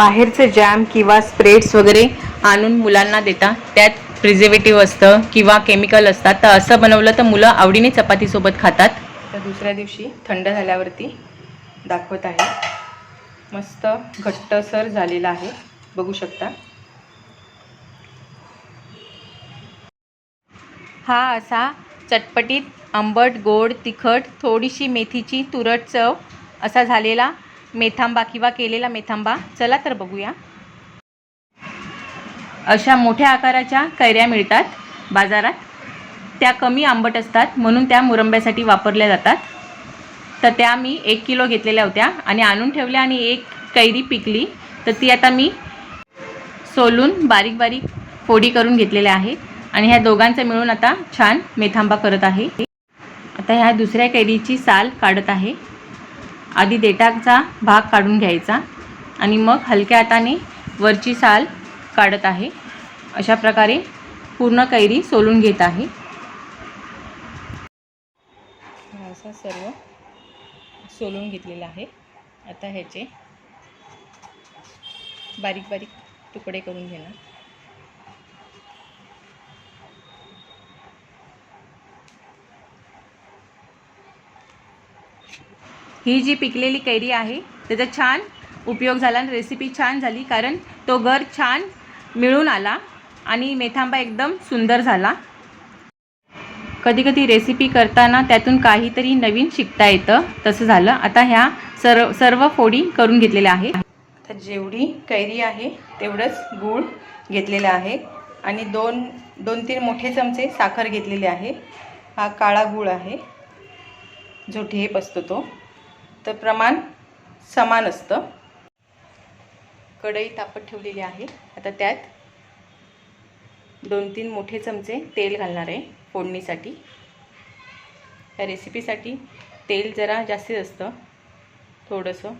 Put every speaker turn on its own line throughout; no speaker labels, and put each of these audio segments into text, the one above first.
बाहेरचं जॅम किंवा स्प्रेड्स वगैरे आणून मुलांना देता. त्यात प्रिझर्वेटिव्ह असतं किंवा केमिकल असतात. तर असं बनवलं तर मुलं आवडीने चपातीसोबत खातात. तर दुसऱ्या दिवशी थंड झाल्यावरती दाखवत आहे. मस्त घट्टसर झालेला आहे. बघू शकता. हा असा चटपटीत आंबट गोड तिखट थोडीशी मेथीची तुरट चव असा झालेला मेथांबा किंवा केलेला मेथांबा चला तर बघूया. अशा मोठ्या आकाराच्या कैऱ्या मिळतात बाजारात. त्या कमी आंबट असतात म्हणून त्या मुरंब्यासाठी वापरल्या जातात. तर त्या मी एक किलो घेतलेल्या होत्या आणि आणून ठेवल्या आणि एक कैरी पिकली. तर ती आता मी सोलून बारीक बारीक फोडी करून घेतलेल्या आहेत आणि ह्या दोघांचं मिळून आता छान मेथांबा करत आहे. आता ह्या दुसऱ्या कैरीची साल काढत आहे. आधी देठाचा भाग काढून घ्यायचा आणि मग हलक्या हाताने वरची साल काढत आहे. अशा प्रकारे पूर्ण कैरी सोलून घेत आहे. असा सर्व सोलून घेतलेला आहे. आता ह्याचे बारीक बारीक तुकडे करून घेणार. ही जी पिकलेली कैरी आहे त्याचा छान उपयोग झाला आणि रेसिपी छान झाली कारण तो घर छान मिळून आला आणि मेथांबा एकदम सुंदर झाला. कधी कधी रेसिपी करताना त्यातून काहीतरी नवीन शिकता येतं तसं झालं. आता ह्या सर्व सर्व फोडी करून घेतलेल्या आहे आता जेवढी कैरी आहे तेवढंच गूळ घेतलेलं आहे आणि दोन दोन तीन मोठे चमचे साखर घेतलेले आहे. हा काळा गूळ आहे. जो ढेप असतो तो. तर प्रमाण समान असतं. कढई तापत ठेवलेली आहे. आता त्यात दोन तीन मोठे चमचे तेल घालणार आहे फोडणीसाठी. या रेसिपीसाठी तेल जरा जास्तीत असतं थोडंसं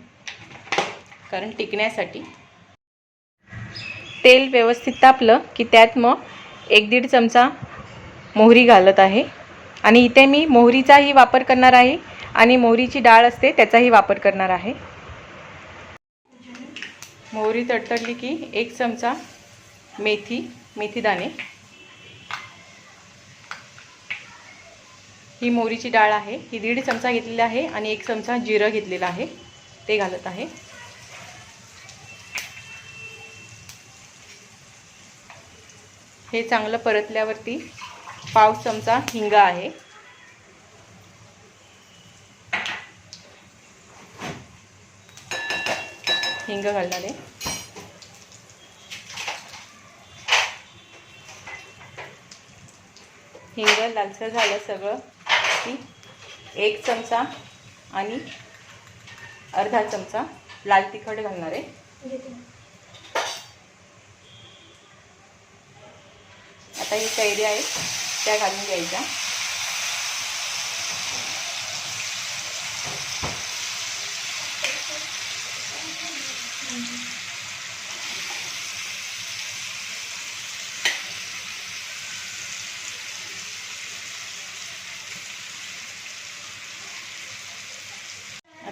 कारण टिकण्यासाठी. तेल व्यवस्थित तापलं की त्यात मग एक दीड चमचा मोहरी घालत आहे. आणि इथे मी मोहरीचाही वापर करणार आहे. आणि मोहरीची डाळ असते त्याचाही वापर करणार आहे. मोहरी तडतडली की एक चमचा मेथी मेथीदाणे ही मोहरीची डाळ आहे. ही दीड चमचा घेतलेली आहे आणि एक चमचा जिरं घेतलेलं आहे. ते घालत आहे. हे चांगलं परतल्यावरती पाव चमचा हिंगा आहे. हिंग घालणार आहे. हिंग लालसर झालं सगळं. की एक चमचा आणि अर्धा चमचा लाल तिखट घालणार आहे. आता ही कैरी आहेत त्या घालून घ्यायच्या.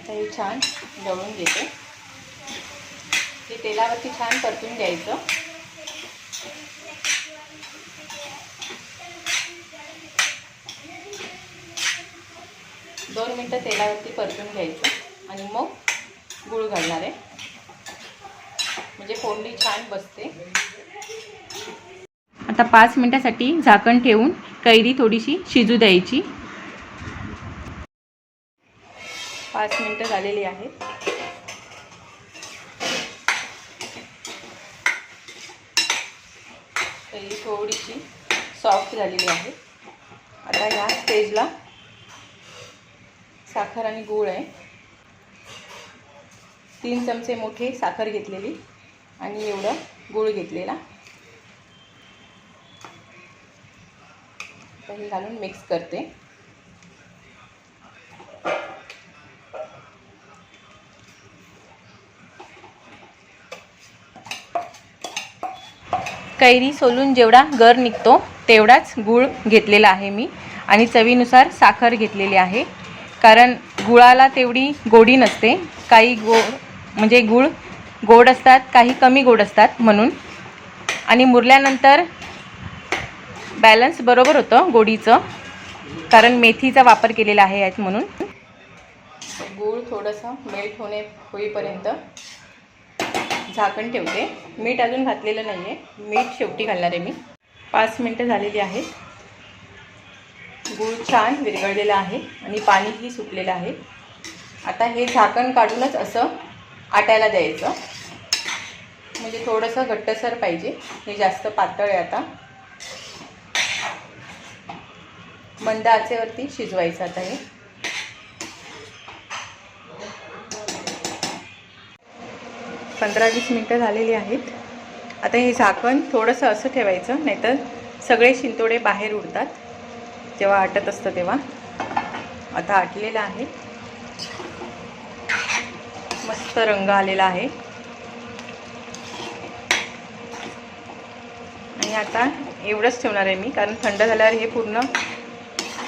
आता हे छान दळून घेते. हे तेलावरती छान परतून घ्यायचं. दोन मिनटं तेलावरती परतून घ्यायचं आणि मग गूळ घालणार आहे. म्हणजे फोडणी छान बसते. आता पाच मिनटासाठी झाकण ठेवून कैरी थोडीशी शिजू द्यायची. पाच मिनटं झालेली आहेत. कैरी थोडीशी सॉफ्ट झालेली आहे. आता ह्या स्टेजला साखर आणि गूळ आहे. तीन चमचे मोठे साखर घेतलेली आणि एवढं गूळ घेतलेला. हे घालून मिक्स करते. कैरी सोलून जेवढा गर निघतो तेवढाच गूळ घेतलेला आहे मी. आणि चवीनुसार साखर घेतलेली आहे. कारण गुळाला तेवढी गोडी नसते. काही गो म्हणजे गूळ गोड असतात काही कमी गोड असतात म्हणून. आणि मुरल्यानंतर बॅलन्स बरोबर होतं गोडीचं. कारण मेथीचा वापर केलेला आहे यात म्हणून. गूळ थोडंसं मेल्ट होणे होईपर्यंत झाकण ठेवते. मीठ अजून घातलेलं नाही आहे मीठ शेवटी घालणार आहे मी. पाच मिनटं झालेली आहेत. गूळ छान विरघळलेला आहे आणि पाणीही सुटलेलं आहे. आता हे झाकण काढूनच असं आटायला द्यायचं. म्हणजे थोडंसं घट्टसर पाहिजे. हे जास्त पातळ आहे आता. मंद आचेवरती शिजवायचं आता हे. पंधरा वीस मिनटं झालेली आहेत. आता हे झाकण थोडंसं असं ठेवायचं नाहीतर सगळे शिंतोडे बाहेर उडतात जेव्हा आटत असतं तेव्हा. आता आटलेलं आहे. मस्त रंग आलेला आहे. आणि आता एवढंच ठेवणार आहे मी कारण थंड झाल्यावर हे पूर्ण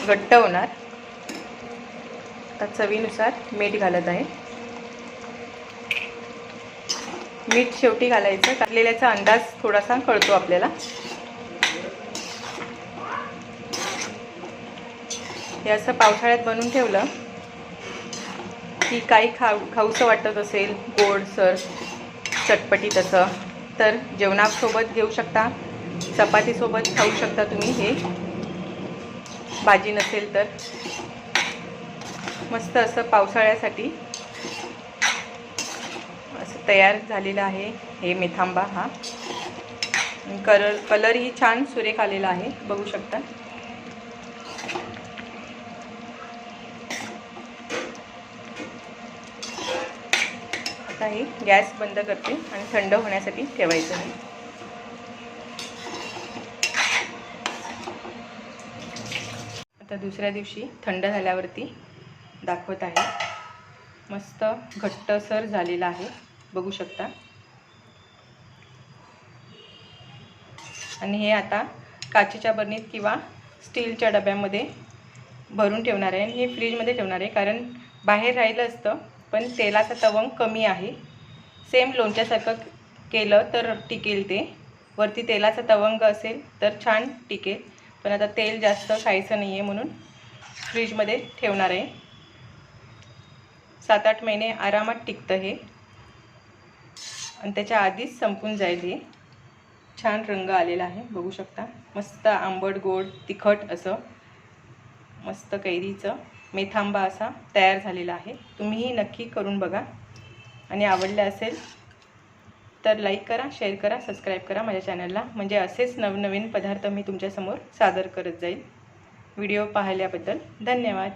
घट्ट होणार. आता चवीनुसार मीठ घालत आहे. मीठ शेवटी घालायचं. टाकलेल्याचा अंदाज थोडासा कळतो आपल्याला. हे असं पावसाळ्यात बनवून ठेवलं की काही खाऊ खाऊचं वाटत असेल गोड सर चटपटी तसं तर जेवणासोबत घेऊ शकता. चपातीसोबत खाऊ शकता तुम्ही हे. भाजी नसेल तर. मस्त असं पावसाळ्यासाठी तयार झालेला आहे हे मेथांबा हा. कलर कलरही छान सुरेख आलेला आहे बघू शकता. आता हे गॅस बंद करते आणि थंड होण्यासाठी ठेवायचं आहे. आता दुसऱ्या दिवशी थंड झाल्यावरती दाखवत आहे. मस्त घट्टसर झालेला आहे. बघू शकता. आणि हे आता काचेच्या बरणीत किंवा स्टीलच्या डब्यामध्ये भरून ठेवणार आहे. आणि हे फ्रीजमध्ये ठेवणार आहे. कारण बाहेर राहिलं असतं पण तेलाचा तवंग कमी आहे. सेम लोणच्यासारखं केलं तर टिकेल ते. वरती तेलाचा तवंग असेल तर छान टिकेल. पण आता तेल जास्त खायचं नाही आहे म्हणून फ्रीजमध्ये ठेवणार आहे. सात आठ महिने आरामात टिकतं हे. आणि त्याच्या आधीच संपून जाईल हे. छान रंग आलेला आहे बघू शकता. मस्त आंबट गोड तिखट असं. मस्त कैरीचं मेथांबा असा तयार झालेला आहे. तुम्हीही नक्की करून बघा. आणि आवडलं असेल तर लाईक करा शेअर करा सबस्क्राईब करा माझ्या चॅनलला म्हणजे असेच नवनवीन पदार्थ मी तुमच्यासमोर सादर करत जाईल. व्हिडिओ पाहिल्याबद्दल धन्यवाद.